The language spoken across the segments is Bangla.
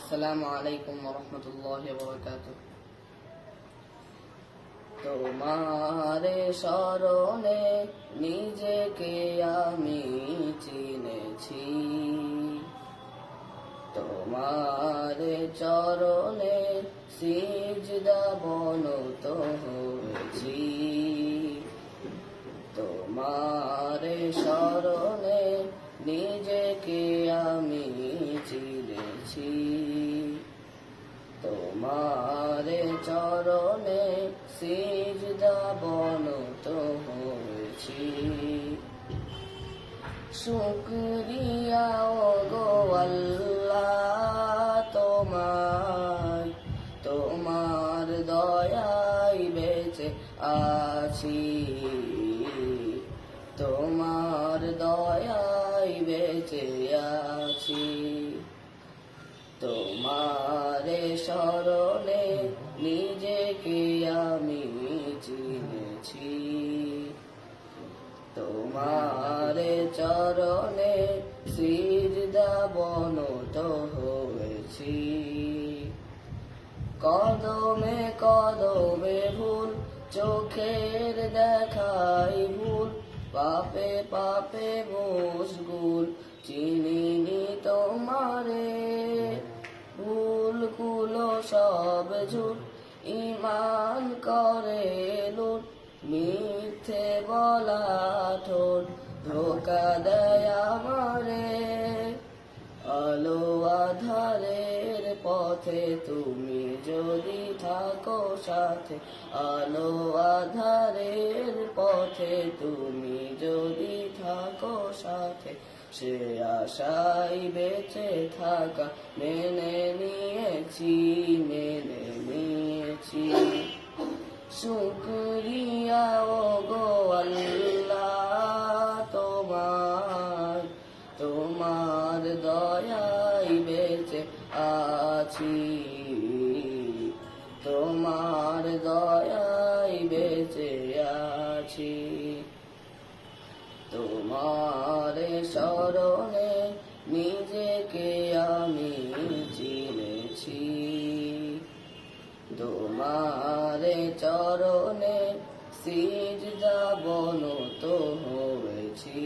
আসসালামু আলাইকুম রহমতুল্লাহ বরকাত তোমার স্মরণে নিজেকে আমি চিনেছি। তোমার চরণে সিজদা বনত হয়েছি। তোমার স্মরণে বনত হয়েছি। শুক্রিয়া ও তোমার তোমার দয়াই বেঁচে আছি। তোমার দয়াই বেঁচে আছি। তোমার স্মরণে নিজেকে আমি চিনেছি। তোমারে চরণে সিজদা বনত হয়েছি। কদমে কদমে ভুল, চোখের দেখাই ভুল, পাপে পাপে মুশগুল চিনিনি তোমারে। সব ঝুট ইমান করে লুট, মিথ্যে বলা ঠোঁট, ধোকা দেয় আমারে। আলো আধারের পথে তুমি যদি থাকো সাথে, আলো আধারের পথে তুমি যদি থাকো সাথে সে আশাই বেঁচে থাকা মেনে নিয়েছি মেনে নিয়েছি। শুক্রিয়া ও গো আল্লাহ তোমার তোমার দয়াই বেঁচে আছি। তোমার দয়াই বেঁচে আছি। তোমার স্মরণে নিজেকে আমি চিনেছি। তোমার চরণে সিজদা তো হয়েছি।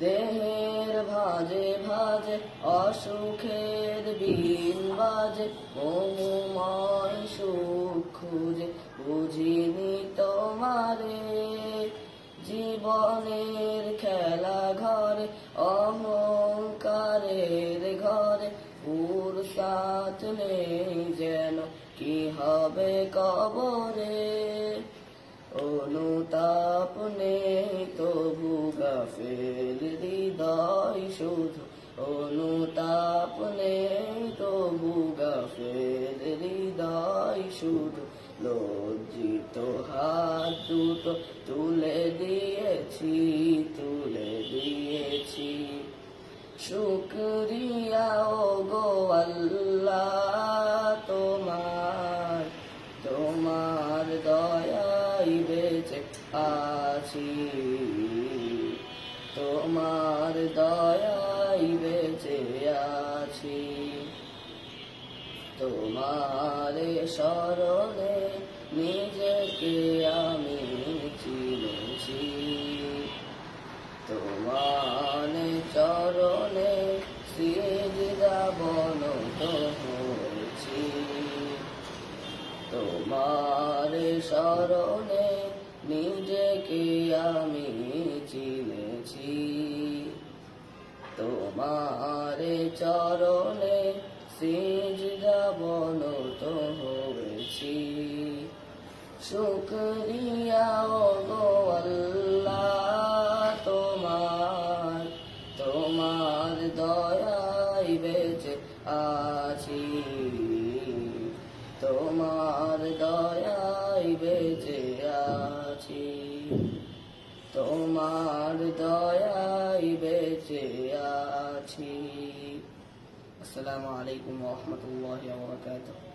দেহের ভাজে ভাজে, অসুখের বিন বাজে মমময় সুখ খুঁজে বুঝিনি তোমারে। জীবনের অহংকারের ঘরে পুরসাত নেই যেন। কি হবে কবরে? অনুতাপ নেই, তবু গাফেল হৃদয় শুধু। অনুতাপ নেই, তবু গাফেল হৃদয় শুধু। লজ্জিত হাত দুটো তুলে দিয়েছি তুলে দিয়েছি। শুক্রিয়া ও গো আল্লাহ, তোমার তোমার দয়াই বেঁচে আছি। তোমার দয়াই বেঁচে আছি। তোমার স্মরণে নিজেকে আমি চিনেছি। তোমার স্মরণে নিজেকে আমি চিনেছি। তোমার চরণে সিজদা বনত হয়েছি। শুক্রিয়া গো আল্লাহ, তোমার তোমার দয়াই বেঁচে আছি। তোমার দয়াই বেঁচে আছি। আসসালামু আলাইকুম রহমতুল্লাহ বরকাতুহ।